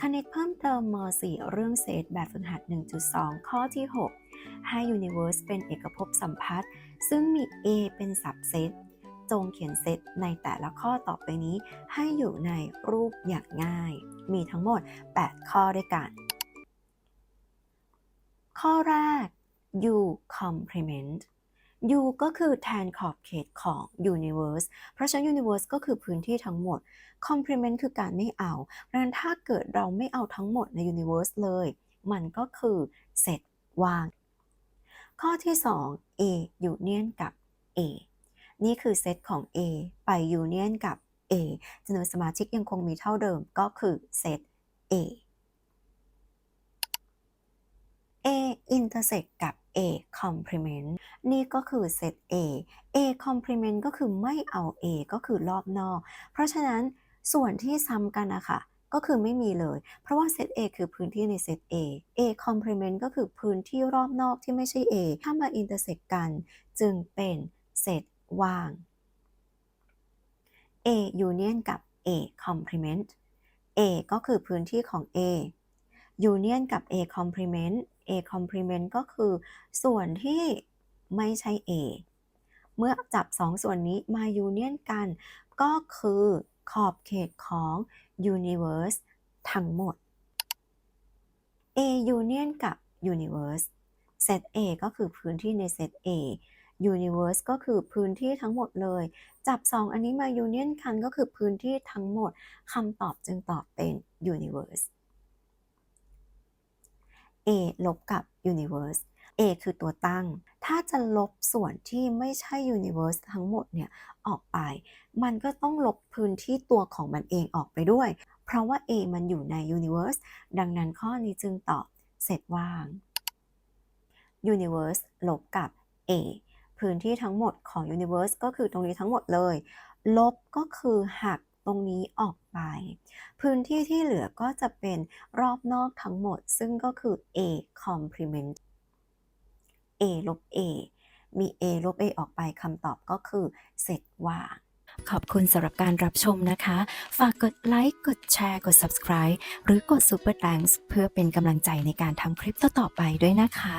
คณิตเพิ่มเติมม .4 เรื่องเศษแบบฝึกหัด 1.2 ข้อที่ 6 ให้ Universe เป็นเอกภพสัมพัทธ์ซึ่งมี A เป็นสับเซตจงเขียนเซตในแต่ละข้อต่อไปนี้ ให้อยู่ในรูปอย่างง่าย มีทั้งหมด 8 ข้อด้วยกัน ข้อแรก U complement U ก็คือแทนขอบเขตของ universe เพราะฉะนั้น universe ก็คือพื้นที่ทั้งหมด complement คือการไม่เอาเพราะฉะนั้นถ้าเกิดเราไม่เอาทั้งหมดใน universe เลย มันก็คือเซตว่าง ข้อที่ 2 A union กับ A นี่คือเซตของ A ไป union กับ A จำนวนสมาชิกยังคงมีเท่าเดิมก็คือเซต A A intersect กับ A complement นี่ก็คือเซต A A complement ก็คือไม่เอา A ก็คือรอบนอก เพราะฉะนั้นส่วนที่ซ้ำกันนะคะก็คือไม่มีเลย เพราะว่าเซต A คือพื้นที่ในเซต A A complement ก็คือพื้นที่รอบนอกที่ไม่ใช่ A ถ้ามา intersect กัน จึงเป็นเซตว่าง A union กับ A complement A ก็คือพื้นที่ของ A union กับ A complement A complement ก็คือส่วนที่ไม่ใช่ A เมื่อจับสองส่วนนี้มา union กัน ก็คือขอบเขตของ universe ทั้งหมด A union กับ universe เซต A ก็คือพื้นที่ในเซต A universe ก็คือพื้นที่ทั้งหมดเลย จับ 2 อันนี้มา union กันก็คือพื้นที่ทั้งหมดคำตอบจึงตอบเป็น universe A ลบกับ universe A คือตัวตั้ง ถ้าจะลบส่วนที่ไม่ใช่ universe ทั้งหมดเนี่ยออกไป มันก็ต้องลบพื้นที่ตัวของมันเองออกไปด้วย เพราะว่า A มันอยู่ใน universe ดังนั้นข้อนี้จึงตอบเสร็จว่าง universe ลบกับ A พื้นที่ทั้งหมดของ universe ก็คือตรงนี้ทั้งหมดเลย ลบก็คือหัก ตรงนี้ออกไป พื้นที่ที่เหลือก็จะเป็นรอบนอกทั้งหมด ซึ่งก็คือ A complement A ลบ A มี A ลบ A ออกไปคำตอบก็คือเสร็จว่างขอบคุณสำหรับการรับชมนะคะ ฝากกดไลค์ กดแชร์ กด subscribe หรือกด super thanks เพื่อเป็นกำลังใจในการทำคลิปต่อๆไปด้วยนะคะ